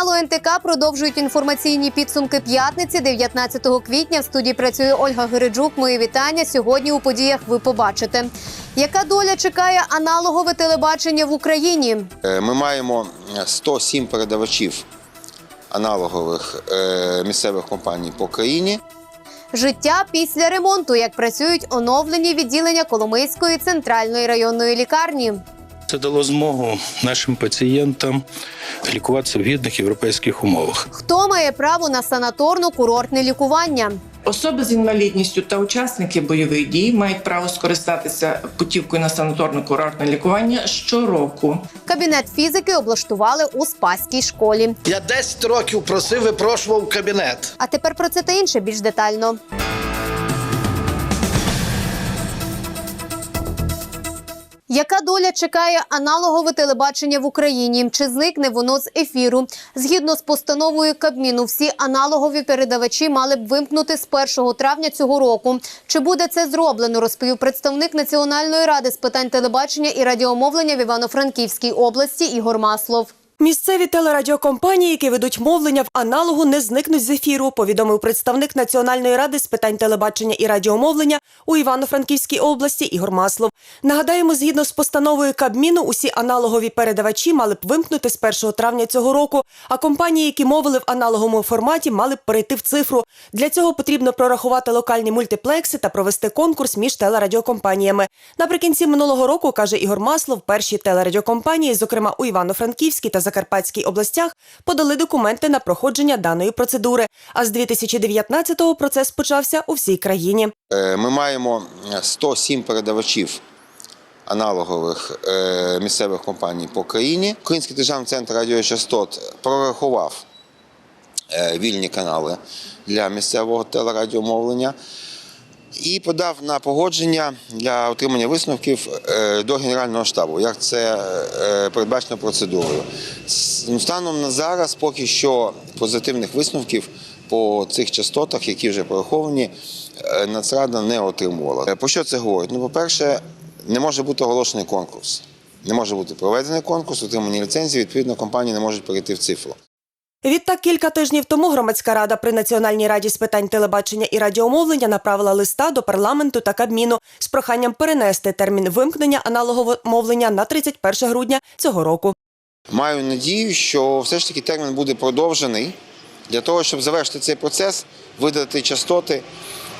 телеканалу НТК продовжують інформаційні підсумки п'ятниці, 19 квітня. В студії працює Ольга Гириджук. Мої вітання. Сьогодні у подіях ви побачите. Яка доля чекає аналогове телебачення в Україні? Е, Ми маємо 107 передавачів аналогових е, місцевих компаній по країні. Життя після ремонту, як працюють оновлені відділення Коломийської центральної районної лікарні. Це дало змогу нашим пацієнтам лікуватися в гідних європейських умовах. Хто має право на санаторно-курортне лікування? Особи з інвалідністю та учасники бойових дій мають право скористатися путівкою на санаторно-курортне лікування щороку. Кабінет фізики облаштували у Спаській школі. Я 10 років просив, випрошував кабінет. А тепер про це та інше більш детально. Яка доля чекає аналогове телебачення в Україні? Чи зникне воно з ефіру? Згідно з постановою Кабміну, всі аналогові передавачі мали б вимкнути з 1 травня цього року. Чи буде це зроблено? Розповів представник Національної ради з питань телебачення і радіомовлення в Івано-Франківській області Ігор Маслов. Місцеві телерадіокомпанії, які ведуть мовлення в аналогу, не зникнуть з ефіру, повідомив представник Національної ради з питань телебачення і радіомовлення у Івано-Франківській області Ігор Маслов. Нагадаємо, згідно з постановою Кабміну, усі аналогові передавачі мали б вимкнути з 1 травня цього року. А компанії, які мовили в аналоговому форматі, мали б перейти в цифру. Для цього потрібно прорахувати локальні мультиплекси та провести конкурс між телерадіокомпаніями. Наприкінці минулого року каже Ігор Маслов, перші телерадіокомпанії, зокрема у Івано-Франківській та Закарпатській областях, подали документи на проходження даної процедури. А з 2019-го процес почався у всій країні. Е, Ми маємо 107 передавачів аналогових е, місцевих компаній по країні. Український державний центр радіочастот прорахував е, вільні канали для місцевого телерадіомовлення і подав на погодження для отримання висновків е, до Генерального штабу, як це е, передбачено процедурою. Ну, Станом на зараз поки що позитивних висновків по цих частотах, які вже пораховані, е, Нацрада не отримувала. Про що це говорить? Ну, по-перше, не може бути оголошений конкурс. Не може бути проведений конкурс, отримані ліцензії, відповідно, компанії не можуть перейти в цифру. Відтак кілька тижнів тому громадська рада при Національній раді з питань телебачення і радіомовлення направила листа до парламенту та Кабміну з проханням перенести термін вимкнення аналогового мовлення на 31 грудня цього року. Маю надію, що все ж таки термін буде продовжений для того, щоб завершити цей процес, видати частоти.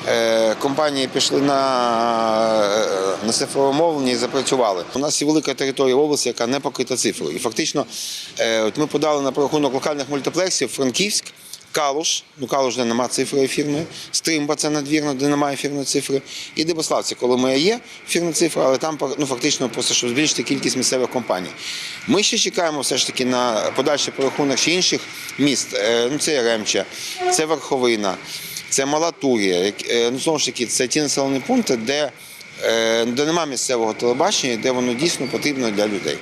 Е, Компанії пішли на, е, на цифрове мовлення і запрацювали. У нас є велика територія області, яка не покрита цифрою. І фактично, е, от ми подали на прорахунок локальних мультиплексів Франківськ, Калуш, ну Калуш, де немає цифри ефірної, Стримба це надвірно, де немає ефірної цифри, і Дебославці, коли моя є ефірна цифра, але там ну, фактично просто щоб збільшити кількість місцевих компаній. Ми ще чекаємо все ж таки на подальший порахунок ще інших міст. Ну, це Яремча, це Верховина, це Мала Турія. як- е, Ну, знову ж таки, це ті населені пункти, де, е, де немає місцевого телебачення, де воно дійсно потрібно для людей.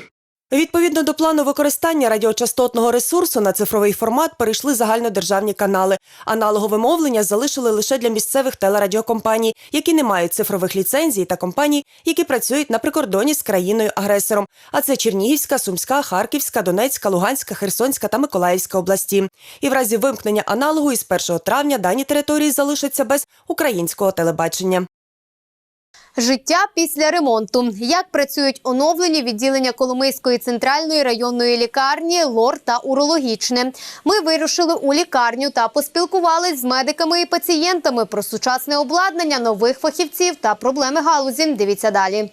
Відповідно до плану використання радіочастотного ресурсу на цифровий формат перейшли загальнодержавні канали. Аналогове мовлення залишили лише для місцевих телерадіокомпаній, які не мають цифрових ліцензій, та компаній, які працюють на прикордоні з країною-агресором. А це Чернігівська, Сумська, Харківська, Донецька, Луганська, Херсонська та Миколаївська області. І в разі вимкнення аналогу із 1 травня дані території залишаться без українського телебачення. Життя після ремонту. Як працюють оновлені відділення Коломийської центральної районної лікарні, лор та урологічне. Ми вирушили у лікарню та поспілкувались з медиками і пацієнтами про сучасне обладнання нових фахівців та проблеми галузі. Дивіться далі.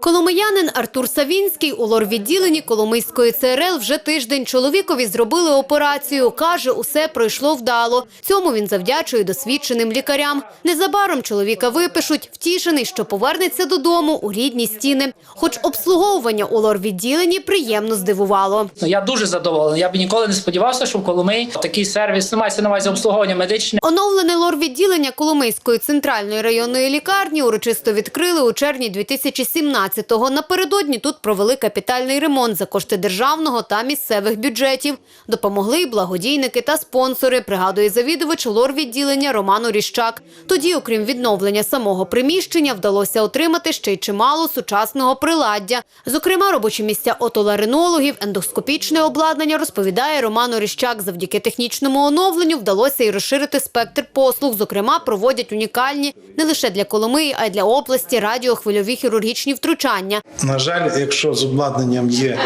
Коломиянин Артур Савінський у лор-відділенні Коломийської ЦРЛ вже тиждень чоловікові зробили операцію. Каже, усе пройшло вдало. Цьому він завдячує досвідченим лікарям. Незабаром чоловіка випишуть, втішений, що повернеться додому у рідні стіни. Хоч обслуговування у лор-відділенні приємно здивувало. Ну, я дуже задоволений. Я б ніколи не сподівався, що в Коломиї такий сервіс ну, мається на увазі обслуговування медичне. Оновлене лор-відділення Коломийської центральної районної лікарні урочисто відкрили у червні 2017 2014-го. Напередодні тут провели капітальний ремонт за кошти державного та місцевих бюджетів. Допомогли й благодійники та спонсори, пригадує завідувач лор-відділення Роман Оріщак. Тоді, окрім відновлення самого приміщення, вдалося отримати ще й чимало сучасного приладдя. Зокрема, робочі місця отоларинологів, ендоскопічне обладнання, розповідає Роман Оріщак. Завдяки технічному оновленню вдалося і розширити спектр послуг. Зокрема, проводять унікальні не лише для Коломиї, а й для області радіохвильові хірургічні втручання. На жаль, якщо з обладнанням є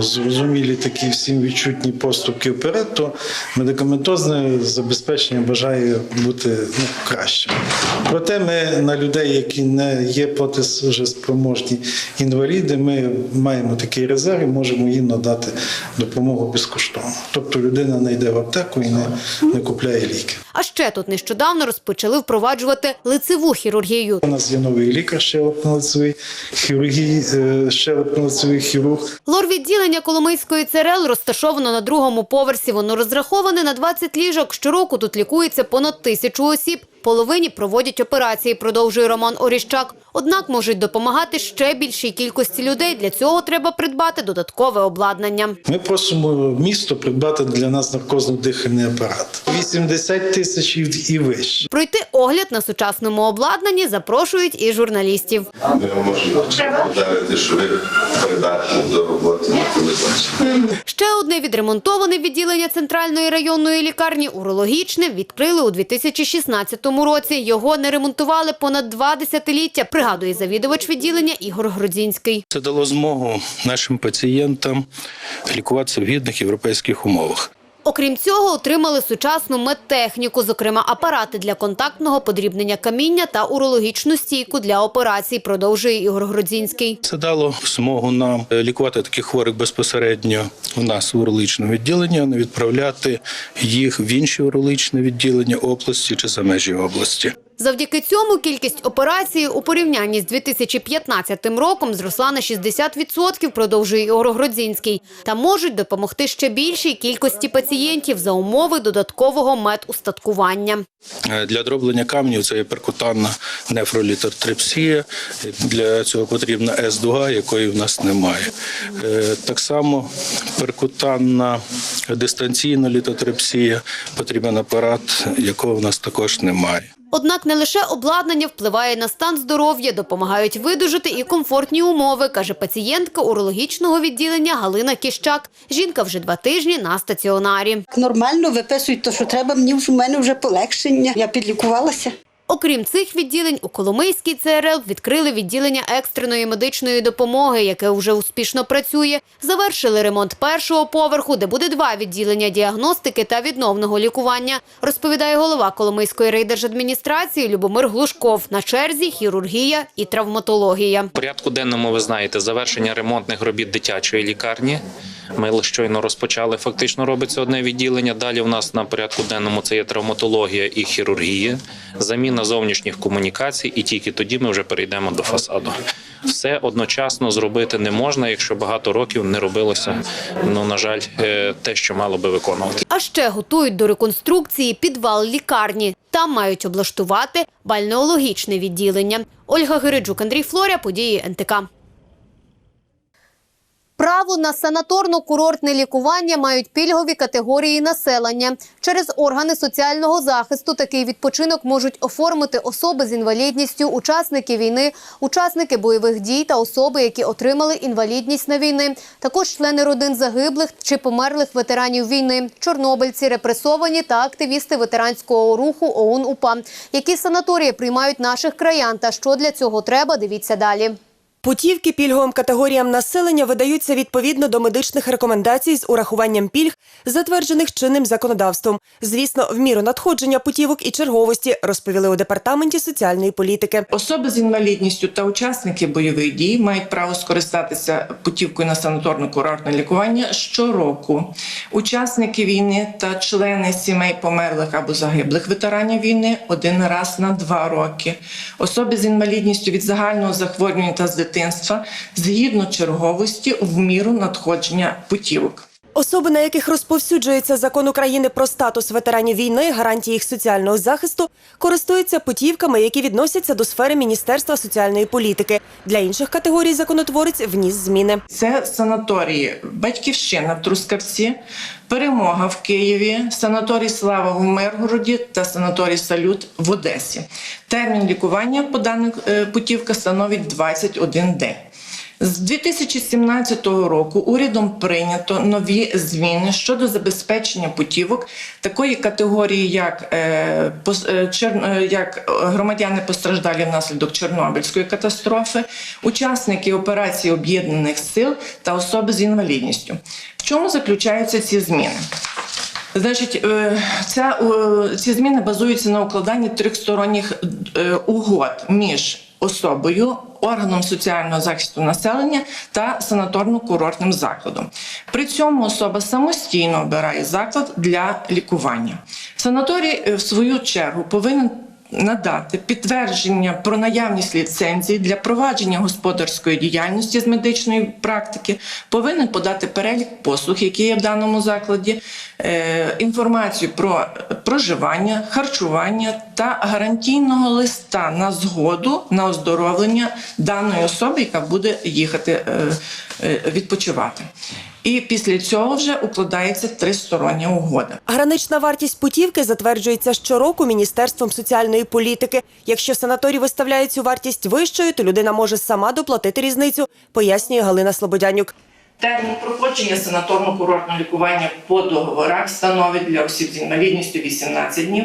зрозумілі такі всім відчутні поступки вперед, то медикаментозне забезпечення бажає бути ну, кращим. Проте ми на людей, які не є платежеспроможні інваліди, ми маємо такий резерв і можемо їм надати допомогу безкоштовно. Тобто людина не йде в аптеку і не, не купляє ліки. А ще тут нещодавно розпочали впроваджувати лицеву хірургію. У нас є новий лікар щелепно-лицевий хірургії, е, щелепно-лицевий хірург. Лор-відділення Коломийської ЦРЛ розташовано на другому поверсі. Воно розраховане на 20 ліжок. Щороку тут лікується понад тисячу осіб. Половині проводять операції, продовжує Роман Оріщак. Однак можуть допомагати ще більшій кількості людей. Для цього треба придбати додаткове обладнання. Ми просимо місто придбати для нас наркозно-дихальний апарат. 80 тисяч і- вище. Пройти огляд на сучасному обладнанні запрошують і журналістів. Ми можемо подарити, що ви придатні до на. Ще одне відремонтоване відділення центральної районної лікарні урологічне відкрили у 2016 році. Його не ремонтували понад два десятиліття. Пригадує завідувач відділення Ігор Грудзінський. Це дало змогу нашим пацієнтам лікуватися в гідних європейських умовах. Окрім цього, отримали сучасну медтехніку, зокрема апарати для контактного подрібнення каміння та урологічну стійку для операцій. Продовжує Ігор Гродзінський. Це дало змогу нам е, лікувати таких хворих безпосередньо у нас в урологічному відділенні, а не відправляти їх в інші урологічні відділення області чи за межі області. Завдяки цьому кількість операцій у порівнянні з 2015 роком зросла на 60%, продовжує Ігор Гродзінський. Та можуть допомогти ще більшій кількості пацієнтів за умови додаткового медустаткування. Е, Для дроблення каменів це перкутанна нефролітотрепсія. Для цього потрібна С-дуга, якої в нас немає. Е, Так само перкутанна дистанційна літотрепсія, потрібен апарат, якого в нас також немає. Однак не лише обладнання впливає на стан здоров'я, допомагають видужити і комфортні умови, каже пацієнтка урологічного відділення Галина Кіщак. Жінка вже два тижні на стаціонарі. Нормально виписують те, що треба. Мені в мене вже полегшення. Я підлікувалася. Окрім цих відділень, у Коломийській ЦРЛ відкрили відділення екстреної медичної допомоги, яке вже успішно працює. Завершили ремонт першого поверху, де буде два відділення діагностики та відновного лікування, розповідає голова Коломийської райдержадміністрації Любомир Глушков. На черзі хірургія і травматологія. В порядку денному ви знаєте завершення ремонтних робіт дитячої лікарні. Ми щойно розпочали. Фактично робиться одне відділення. Далі у нас на порядку денному це є травматологія і хірургія, заміна зовнішніх комунікацій, і тільки тоді ми вже перейдемо до фасаду. Все одночасно зробити не можна, якщо багато років не робилося. Ну на жаль, е, те, що мало би виконувати. А ще готують до реконструкції підвал лікарні. Там мають облаштувати бальнеологічне відділення. Ольга Гириджук, Андрій Флоря, події НТК. Право на санаторно-курортне лікування мають пільгові категорії населення. Через органи соціального захисту такий відпочинок можуть оформити особи з інвалідністю, учасники війни, учасники бойових дій та особи, які отримали інвалідність на війни, також члени родин загиблих чи померлих ветеранів війни, чорнобильці, репресовані та активісти ветеранського руху ОУН УПА. Які санаторії приймають наших краян та що для цього треба, дивіться далі. Путівки пільговим категоріям населення видаються відповідно до медичних рекомендацій з урахуванням пільг, затверджених чинним законодавством. Звісно, в міру надходження путівок і черговості розповіли у департаменті соціальної політики. Особи з інвалідністю та учасники бойових дій мають право скористатися путівкою на санаторно-курортне лікування щороку. Учасники війни та члени сімей померлих або загиблих ветеранів війни один раз на два роки. Особи з інвалідністю від загального захворювання та з дитинства згідно черговості в міру надходження путівок. Особи, на яких розповсюджується закон України про статус ветеранів війни, гарантії їх соціального захисту, користуються путівками, які відносяться до сфери Міністерства соціальної політики. Для інших категорій законотворець вніс зміни. Це санаторії Батьківщина в Трускавці, Перемога в Києві, санаторій Слава в Миргороді та санаторій Салют в Одесі. Термін лікування по даних е, путівках становить 21 день. З 2017 року урядом прийнято нові зміни щодо забезпечення путівок такої категорії, як, е, е, е, як громадяни постраждалі внаслідок Чорнобильської катастрофи, учасники операції об'єднаних сил та особи з інвалідністю. В чому заключаються ці зміни? Значить, ця, ці зміни базуються на укладанні трьохсторонніх угод між особою, органом соціального захисту населення та санаторно-курортним закладом. При цьому особа самостійно обирає заклад для лікування. Санаторій, е, в свою чергу, повинен надати підтвердження про наявність ліцензії для провадження господарської діяльності з медичної практики, повинен подати перелік послуг, які є в даному закладі, е, інформацію про проживання, харчування та гарантійного листа на згоду на оздоровлення даної особи, яка буде їхати е, е, відпочивати. І після цього вже укладається тристороння угода. Гранична вартість путівки затверджується щороку Міністерством соціальної політики. Якщо санаторій виставляє цю вартість вищою, то людина може сама доплатити різницю, пояснює Галина Слободянюк. Термін проходження санаторно-курортного лікування по договорах становить для осіб з інвалідністю 18 днів,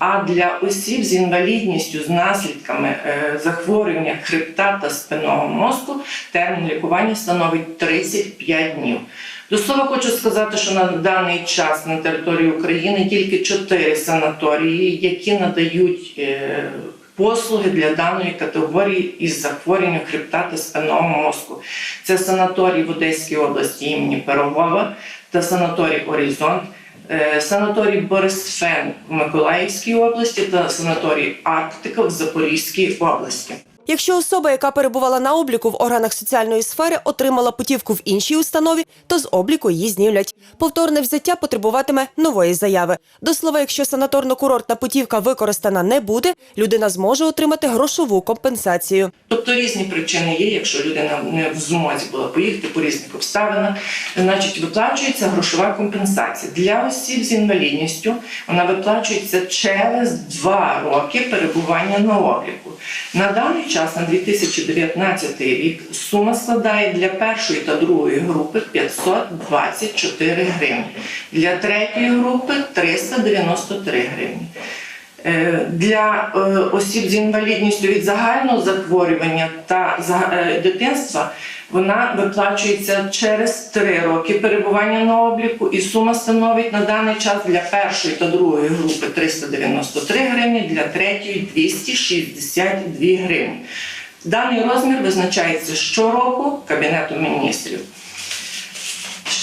а для осіб з інвалідністю з наслідками е, захворювання хребта та спинного мозку термін лікування становить 35 днів. До слова, хочу сказати, що на даний час на території України тільки чотири санаторії, які надають е, послуги для даної категорії із захворюванням хребта та спинного мозку. Це санаторій в Одеській області імені Пирогова та санаторій Орізонт, санаторій Борисфен в Миколаївській області та санаторій Арктика в Запорізькій області. Якщо особа, яка перебувала на обліку в органах соціальної сфери, отримала путівку в іншій установі, то з обліку її знімлять. Повторне взяття потребуватиме нової заяви. До слова, якщо санаторно-курортна путівка використана не буде, людина зможе отримати грошову компенсацію. Тобто різні причини є, якщо людина не в змозі була поїхати по різних обставинах, значить виплачується грошова компенсація. Для осіб з інвалідністю вона виплачується через два роки перебування на обліку. На даний час, на 2019 рік, сума складає для першої та другої групи 524 гривні, для третьої групи 393 гривні. Е, Для е, осіб з інвалідністю від загального захворювання та е, дитинства вона виплачується через три роки перебування на обліку, і сума становить на даний час для першої та другої групи 393 гривні, для третьої 262 гривні. Даний розмір визначається щороку Кабінетом міністрів.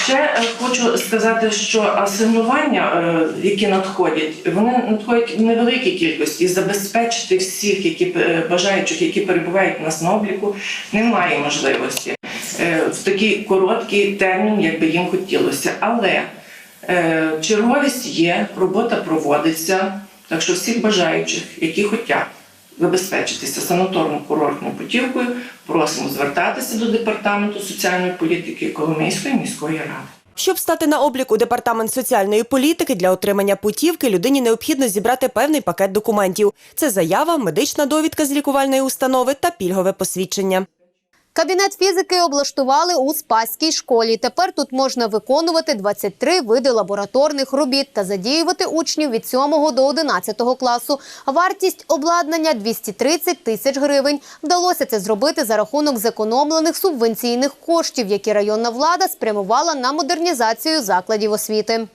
Ще е, хочу сказати, що асигнування, е, які надходять, вони надходять в невеликій кількості. І забезпечити всіх, які е, бажаючих, які перебувають у нас на обліку, немає можливості в такий короткий термін, як би їм хотілося. Але черговість є, робота проводиться. Так що всіх бажаючих, які хочуть забезпечитися санаторно-курортною путівкою, просимо звертатися до департаменту соціальної політики Коломийської міської ради. Щоб стати на облік у департамент соціальної політики для отримання путівки, людині необхідно зібрати певний пакет документів. Це заява, медична довідка з лікувальної установи та пільгове посвідчення. Кабінет фізики облаштували у Спаській школі. Тепер тут можна виконувати 23 види лабораторних робіт та задіювати учнів від 7 до 11 класу. Вартість обладнання 230 тисяч гривень. Вдалося це зробити за рахунок зекономлених субвенційних коштів, які районна влада спрямувала на модернізацію закладів освіти.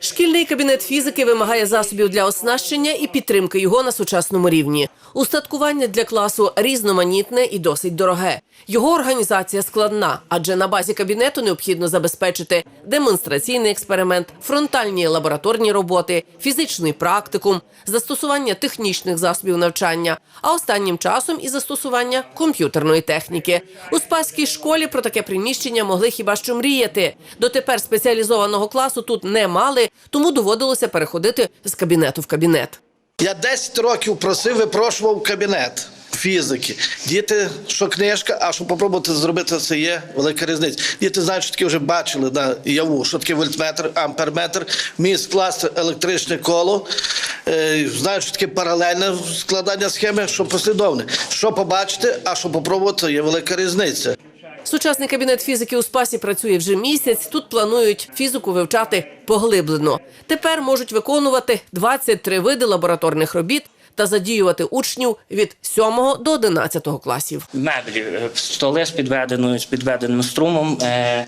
Шкільний кабінет фізики вимагає засобів для оснащення і підтримки його на сучасному рівні. Устаткування для класу різноманітне і досить дороге. Його організація складна, адже на базі кабінету необхідно забезпечити демонстраційний експеримент, фронтальні лабораторні роботи, фізичний практикум, застосування технічних засобів навчання, а останнім часом і застосування комп'ютерної техніки. У спаській школі про таке приміщення могли хіба що мріяти. Дотепер спеціалізованого класу тут не мали, тому доводилося переходити з кабінету в кабінет. Я 10 років просив, випрошував кабінет фізики. Діти, що книжка, а що попробувати зробити, це є велика різниця. Діти знають, що таке вже бачили на яву, що таке вольтметр, амперметр, вміють скласти електричне коло, е, знають, що таке паралельне складання схеми, що послідовне. Що побачити, а що попробувати, це є велика різниця. Сучасний кабінет фізики у спасі працює вже місяць. Тут планують фізику вивчати поглиблено. Тепер можуть виконувати 23 види лабораторних робіт та задіювати учнів від 7 до 11 класів. меблі, е, столи з підведеною з підведеним струмом, е,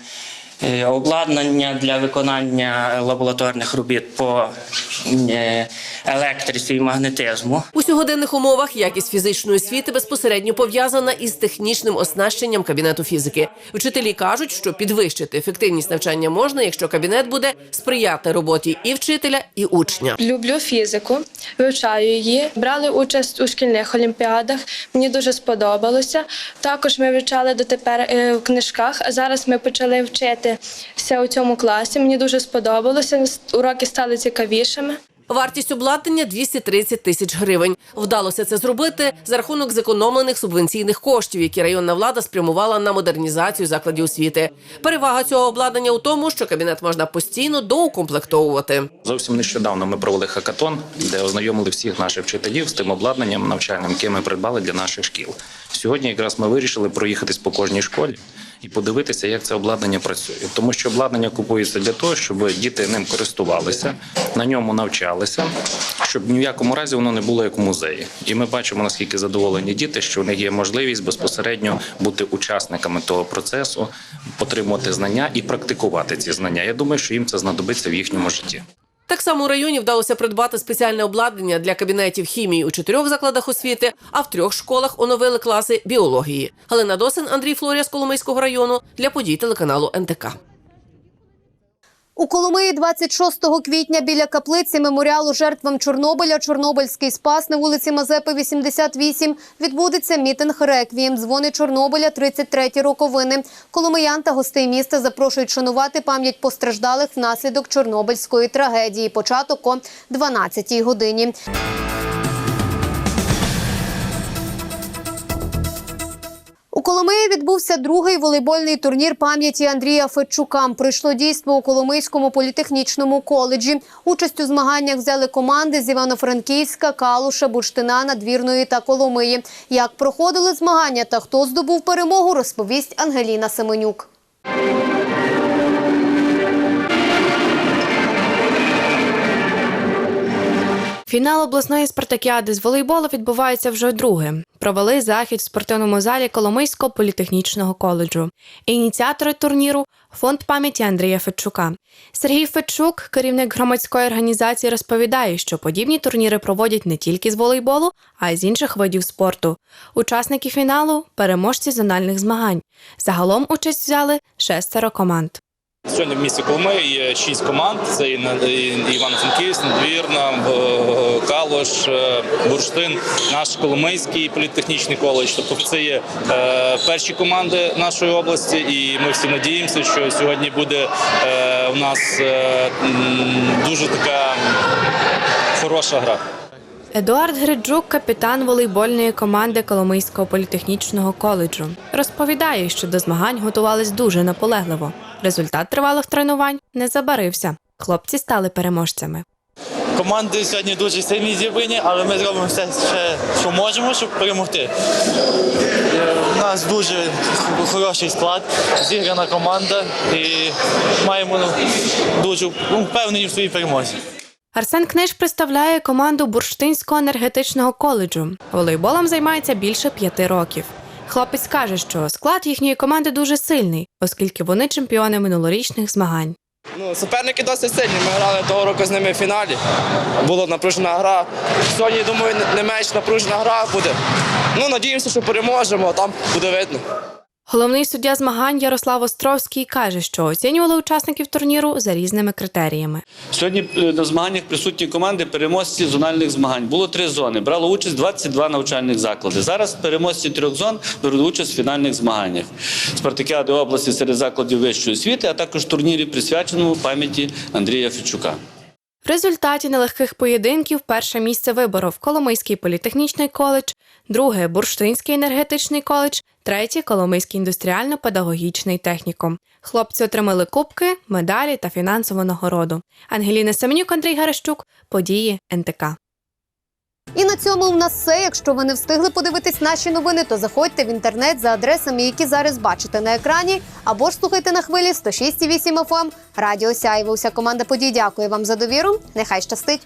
обладнання для виконання лабораторних робіт по е, електриці і магнетизму. У сьогоденних умовах якість фізичної освіти безпосередньо пов'язана із технічним оснащенням кабінету фізики. Вчителі кажуть, що підвищити ефективність навчання можна, якщо кабінет буде сприяти роботі і вчителя, і учня. Люблю фізику, вивчаю її. Брали участь у шкільних олімпіадах. Мені дуже сподобалося. Також ми вивчали дотепер е, в книжках. А зараз ми почали вчитися у цьому класі. Мені дуже сподобалося. Уроки стали цікавішими. Вартість обладнання 230 тисяч гривень. Вдалося це зробити за рахунок зекономлених субвенційних коштів, які районна влада спрямувала на модернізацію закладів освіти. Перевага цього обладнання у тому, що кабінет можна постійно доукомплектовувати. Зовсім нещодавно ми провели хакатон, де ознайомили всіх наших вчителів з тим обладнанням навчальним, яке ми придбали для наших шкіл. Сьогодні якраз ми вирішили проїхатись по кожній школі і подивитися, як це обладнання працює. Тому що обладнання купується для того, щоб діти ним користувалися, на ньому навчалися, щоб ні в якому разі воно не було як у музеї. І ми бачимо, наскільки задоволені діти, що у них є можливість безпосередньо бути учасниками того процесу, отримувати знання і практикувати ці знання. Я думаю, що їм це знадобиться в їхньому житті. Так само у районі вдалося придбати спеціальне обладнання для кабінетів хімії у чотирьох закладах освіти, а в трьох школах оновили класи біології. Галина Досин, Андрій Флорія з Коломийського району для подій телеканалу НТК. У Коломиї 26 квітня біля каплиці меморіалу жертвам Чорнобиля Чорнобильський спас на вулиці Мазепи, 88 відбудеться мітинг реквієм. Дзвони Чорнобиля 33-ті роковини. Коломиян та гостей міста запрошують шанувати пам'ять постраждалих внаслідок Чорнобильської трагедії. Початок о 12-й годині. Коломиї відбувся другий волейбольний турнір пам'яті Андрія Федчука. Прийшло дійство у Коломийському політехнічному коледжі. Участь у змаганнях взяли команди з Івано-Франківська, Калуша, Бурштина, Надвірної та Коломиї. Як проходили змагання та хто здобув перемогу, розповість Ангеліна Семенюк. Фінал обласної спартакіади з волейболу відбувається вже вдруге. Провели захід в спортивному залі Коломийського політехнічного коледжу. Ініціатори турніру фонд пам'яті Андрія Федчука. Сергій Федчук, керівник громадської організації, розповідає, що подібні турніри проводять не тільки з волейболу, а й з інших видів спорту. Учасники фіналу переможці зональних змагань. Загалом участь взяли шестеро команд. Сьогодні в місті Коломиї є шість команд: це і Івано-Франківськ, Надвірна, е, Калош, е, Бурштин, наш Коломийський політехнічний коледж. Тобто це є е, перші команди нашої області, і ми всі надіємося, що сьогодні буде у нас дуже така хороша гра. Едуард Гриджук, капітан волейбольної команди Коломийського політехнічного коледжу, розповідає, що до змагань готувались дуже наполегливо. Результат тривалих тренувань не забарився. Хлопці стали переможцями. Команди сьогодні дуже сильні зібрані, але ми зробимо все, що можемо, щоб перемогти. У нас дуже хороший склад, зіграна команда і маємо ну, дуже впевнені в своїй перемозі. Арсен Книж представляє команду Бурштинського енергетичного коледжу. Волейболом займається більше п'яти років. Хлопець каже, що склад їхньої команди дуже сильний, оскільки вони чемпіони минулорічних змагань. Ну, суперники досить сильні. Ми грали того року з ними в фіналі. Була напружена гра. Сьогодні, думаю, не менш напружена гра буде. Ну, надіємося, що переможемо, а там буде видно. Головний суддя змагань Ярослав Островський каже, що оцінювали учасників турніру за різними критеріями. Сьогодні е, на змаганнях присутні команди переможці зональних змагань. Було три зони. Брало участь 22 навчальних заклади. Зараз переможці трьох зон беруть участь в фінальних змаганнях. Спартакіади області серед закладів вищої освіти, а також турнірі, присвяченому пам'яті Андрія Фічука. В результаті нелегких поєдинків перше місце виборов Коломийський політехнічний коледж, друге Бурштинський енергетичний коледж, третє Коломийський індустріально-педагогічний технікум. Хлопці отримали кубки, медалі та фінансову нагороду. Ангеліна Семенюк, Андрій Гарещук, події НТК. І на цьому у нас все. Якщо ви не встигли подивитись наші новини, то заходьте в інтернет за адресами, які зараз бачите на екрані, або ж слухайте на хвилі 106,8 FM. Радіо Сяйво. Уся команда подій дякує вам за довіру. Нехай щастить.